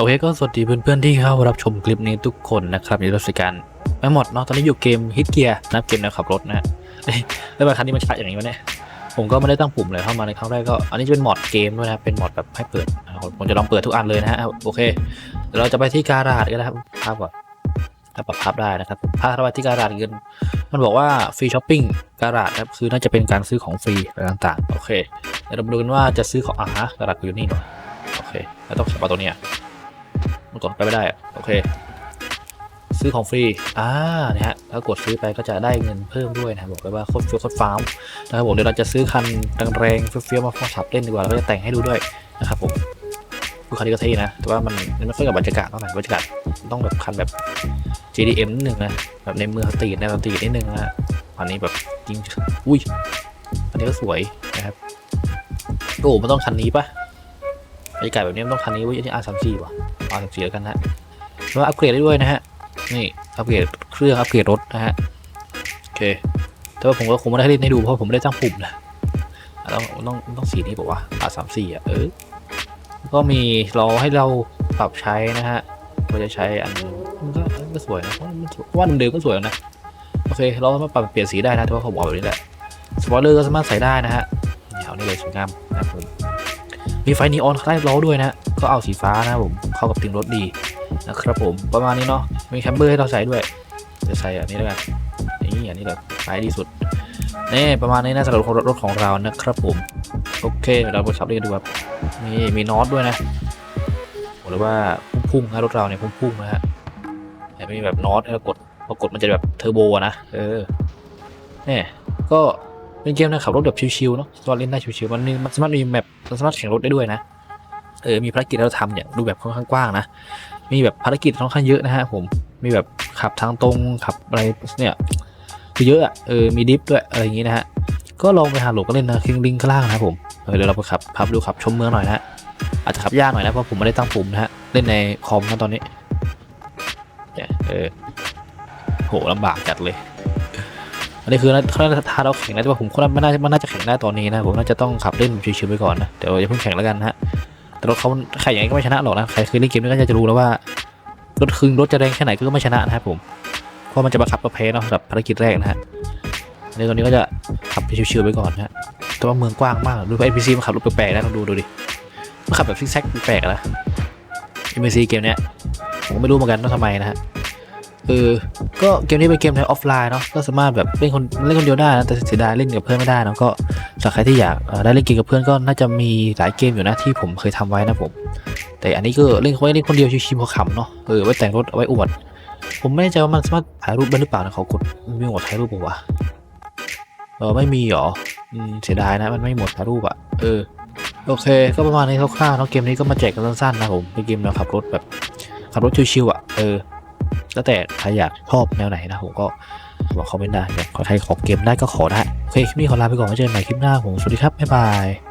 โอเคก็สวัสดีเพื่อนๆที่เข้ารับชมคลิปนี้ทุกคนนะครับในรัชการไม่หมดเนาะตอนนี้อยู่เกมฮิตเกียร์นะเกมแนวขับรถนะฮะแล้วบางครั้งนี้มันชัดอย่างนี้วะเนี่ยผมก็ไม่ได้ตั้งปุ่มเลยเข้ามาในครั้งแรกก็อันนี้จะเป็นมอดเกมด้วยนะเป็นมอดแบบให้เปิดผมจะลองเปิดทุกอันเลยนะฮะโอเคเดี๋ยวเราจะไปที่การาดกันนะครับภาพก่อนถ้าปรับภาพได้นะครับภาพเข้าไปที่การาดกันมันบอกว่าฟรีช้อปปิ้งการาดครับคือน่าจะเป็นการซื้อของฟรีอะไรต่างๆโอเคเดี๋ยวเรามาดูกันว่าจะซื้อของอ่าฮะการาดอยู่นี่เนาะโอเคแล้วต้องขับมาตรงเนี้ย มันกดไปไม่ได้อะโอเค ซื้อของฟรีอ่าเนี่ยฮะถ้ากดซื้อไปก็จะได้เงินเพิ่มด้วยนะบอกเลยว่าโคตรเฟี้ยวโคตรฟ้าวนะครับผมเดี๋ยวเราจะซื้อคันแรงๆเฟี้ยวๆมาขับเล่นดีกว่าแล้วก็จะแต่งให้ดูด้วยนะครับผมคือคันนี้ก็เท่นะ แต่ว่ามันไม่ค่อยกับบรรยากาศเท่าไหร่บรรยากาศต้องแบบคันแบบ JDM นิดนึงนะแบบในเมืองสตรีทในสตรีทนิดนึงนะอันนี้แบบจริงอุ้ยอันนี้ก็สวยนะครับโอ้มันต้องคันนี้ปะ บรรยากาศแบบนี้ต้องคันนี้ว้ยอันนี้ R34 ว่ะเอาสิบสี่แล้วกันนะแล้วอัปเกรดได้ด้วยนะฮะ นี่อัปเกรดเครื่องอัปเกรดรถนะฮะ โอเค แต่ว่าผมก็คงไม่ได้เล่นให้ดูเพราะผมไม่ได้ตั้งปุ่มนะต้องต้องต้องสีนี้บอกว่าอ่าสามสี่อะ เออ ก็มีราให้เราปรับใช้นะฮะเราจะใช้อันมันก็มันก็สวยนะเพราะมันสวยเพราะว่าเดิมก็สวยนะ โอเค เราสามารถปรับเปลี่ยนสีได้นะแต่ว่าเขาบอกแบบนี้แหละสปอยเลอร์ก็สามารถใส่ได้นะฮะนี่เอานี่เลยสวยงามนะครับผม มีไฟนีออนใต้ล้อด้วยนะ ก็เอาสีฟ้านะผมเข้ากับติมรถดีนะครับผมประมาณนี้เนาะมีแคมเบอร์ให้เราใส่ด้วยจะใส่อันนี้แล้วกันนี่อันนี้แบบขายดีสุดนี่ประมาณนี้นะสำหรับรถของเรานะครับผมโอเคเราไปขับเล่นดูครับนี่มีน็อตด้วยนะบอกเลยว่าพุ่งๆนะรถเราเนี่ยพุ่งๆนะฮะแต่ไม่มีแบบน็อตให้เรากดพอกดมันจะแบบเทอร์โบนะเออเนี่ยก็ เป็นเกมนะขับรถแบบชิวๆเนาะก็เล่นได้ชิวๆมันมันสามารถมีแมปมันสามารถแข่งรถได้ด้วยนะเออมีภารกิจให้เราทำอย่างรูแบบค่อนข้างกว้างนะมีแบบภารกิจค่อนข้างเยอะนะฮะผมมีแบบขับทางตรงขับอะไรเนี่ยคือเยอะอะเออมีดิฟด้วยอะไรอย่างงี้นะฮะก็ลองไปหาโหลดก็เล่นนะคลิงลิงข้างล่างนะผมเออเดี๋ยวเราไปขับขับดูขับชมเมืองหน่อยนะอาจจะขับยากหน่อยนะเพราะผมไม่ได้ตั้งปุ่มนะฮะเล่นในคอมนะตอนนี้เนี่ยเออโหลำบากจัดเลย นนี้คือเขาท้าเราแข่งนะแต่ว่าผมก็ไม่น่าไม่น่าจะแข่งได้ตอนนี้นะผมน่าจะต้องขับเล่นชิวๆไปก่อนนะเดี๋ยวอย่าเพิ่งแข่งแล้วกันนะฮะแต่รถเขาใครอย่างนี้ก็ไม่ชนะหรอกนะใครเคยเล่นเกมนี้ก็จะรู้แล้วว่ารถคืนรถจะแรงแค่ไหนก็ไม่ชนะนะครับผมเพราะมันจะบังคับประเพเนาะสำหรับภารกิจแรกนะฮะในตอนนี้ก็จะขับไปชิวๆไปก่อนนะฮะแต่ว่าเมืองกว้างมากดูพวก NPC มันขับรถแปลกๆนะลองดูดูดิมันขับแบบซิกแซกแปลกๆนะ NPC เกมเนี้ยผมไม่รู้เหมือนกันว่าทำไมนะฮะ เออ ก็เกมนี้เป็นเกมในออฟไลน์เนาะ ก็สามารถแบบเล่นคนเล่นคนเดียวได้นะ แต่เสียดายเล่นกับเพื่อนไม่ได้เนะก็สำหรับใครที่อยากได้เล่นเกมกับเพื่อนก็น่าจะมีหลายเกมอยู่นะที่ผมเคยทำไว้นะผม แต่อันนี้ก็เล่นไว้เล่นคนเดียวชิวๆพอขำเนาะ เออ ไว้แต่งรถเอาไว้อวด ผมไม่แน่ใจว่ามันสามารถถ่ายรูปได้หรือเปล่านะเขากดมีหมดถ่ายรูปปล่าวะ เออไม่มีหรอ อืมเสียดายนะ มันไม่หมดถ่ายรูปอะเออ โอเค ก็ประมาณนี้คร่าวๆเนาะ เกมนี้ก็มาแจกกันสั้นๆนะผม เป็นเกมแนวขับรถแบบขับรถชิวๆอะเออ แล้วแต่ใครอยากชอบแนวไหนนะผมก็บอกคอมเมนต์ได้อยากขอใครขอเกมได้ก็ขอได้ โอเค คลิปนี้ขอลาไปก่อนไว้เจอกันใหม่คลิปหน้าผมสวัสดีครับ บ๊ายบาย